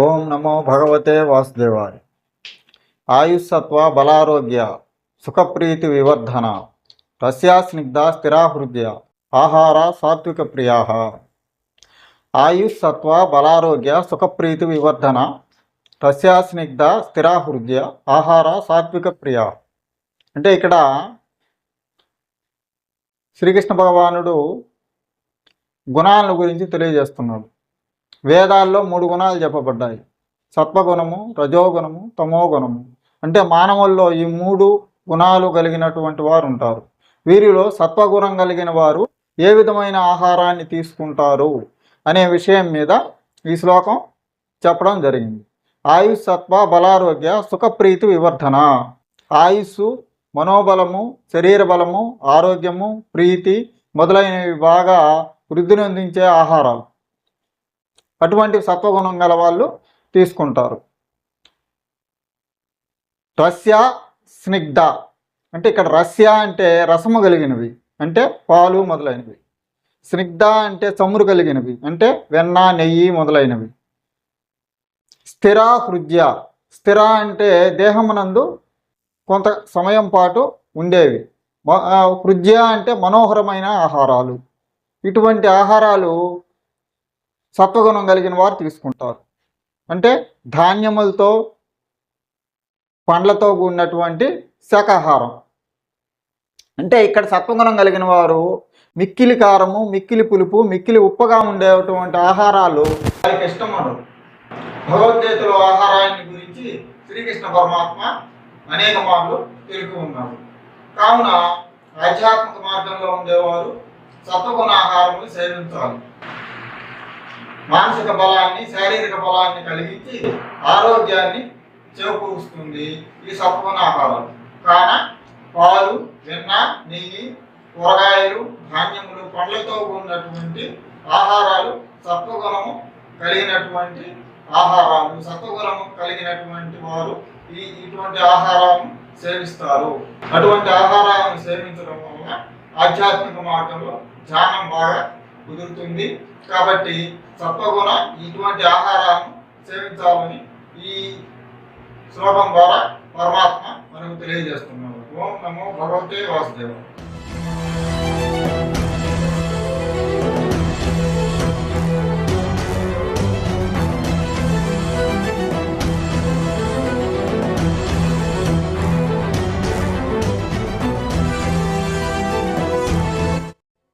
ఓం నమో భగవతే వాసుదేవాయ. ఆయుస్సత్వ బలారోగ్య సుఖప్రీతి వివర్ధన రస్యా స్నిగ్ధ స్థిరాహృద్య ఆహార సాత్విక ప్రియా ఆయుస్సత్వ బలారోగ్య సుఖప్రీతి వివర్ధన రస్యా స్నిగ్ధ స్థిరాహృద్య ఆహార సాత్విక ప్రియా అంటే ఇక్కడ శ్రీకృష్ణ భగవానుడు గుణాలను గురించి తెలియజేస్తున్నాడు. వేదాల్లో మూడు గుణాలు చెప్పబడ్డాయి. సత్వగుణము రజోగుణము తమోగుణము. అంటే మానవుల్లో ఈ మూడు గుణాలు కలిగినటువంటి వారు ఉంటారు. వీరిలో సత్వగుణం కలిగిన వారు ఏ విధమైన ఆహారాన్ని తీసుకుంటారు అనే విషయం మీద ఈ శ్లోకం చెప్పడం జరిగింది. ఆయుష్ సత్వ బలారోగ్య సుఖప్రీతి వివర్ధన. ఆయుస్సు మనోబలము శరీర బలము ఆరోగ్యము ప్రీతి మొదలైనవి బాగా వృద్ధినందించే ఆహారాలు. అటువంటి సత్వగుణం గల వాళ్ళు తీసుకుంటారు. రస్య స్నిగ్ధ. అంటే ఇక్కడ రస్య అంటే రసము కలిగినవి. అంటే పాలు మొదలైనవి. స్నిగ్ధ అంటే చమురు కలిగినవి. అంటే వెన్న నెయ్యి మొదలైనవి. స్థిర హృద్య. స్థిర అంటే దేహమునందు కొంత సమయం పాటు ఉండేవి. హృద్య అంటే మనోహరమైన ఆహారాలు. ఇటువంటి ఆహారాలు సత్వగుణం కలిగిన వారు తీసుకుంటారు. అంటే ధాన్యములతో పండ్లతో కూడినటువంటి శాకాహారం. అంటే ఇక్కడ సత్వగుణం కలిగిన వారు మిక్కిలి కారము మిక్కిలి పులుపు మిక్కిలి ఉప్పగా ఉండేటువంటి ఆహారాలు వారికి ఇష్టం ఉండదు భగవద్గీతలో ఆహారాన్ని గురించి శ్రీకృష్ణ పరమాత్మ అనేక మార్లు తెలుపు ఉన్నారు. కావున ఆధ్యాత్మిక మార్గంలో ఉండేవారు సత్వగుణ ఆహారములు సేవించాలి. మానసిక బలాన్ని శారీరక బలాన్ని కలిగించి ఆరోగ్యాన్ని చేకూరుస్తుంది. ఈ సత్వగుణ ఆహారాలు కాన పాలు వెన్న నెయ్యి కూరగాయలు ధాన్యములు పండ్లతో ఉన్నటువంటి ఆహారాలు సత్వగుణము కలిగినటువంటి ఆహారాలు. సత్వగుణము కలిగినటువంటి వారు ఈ ఇటువంటి ఆహారాలను సేవిస్తారు. అటువంటి ఆహారాలను సేవించడం వలన ఆధ్యాత్మిక మార్గంలో ధ్యానం బాగా కుదురుతుంది. కాబట్టి తప్పకుండా ఇటువంటి ఆహారాలను సేవించాలని ఈ శ్లోకం ద్వారా పరమాత్మ మనకు తెలియజేస్తున్నాడు. ఓం నమో భగవతే వాసుదేవ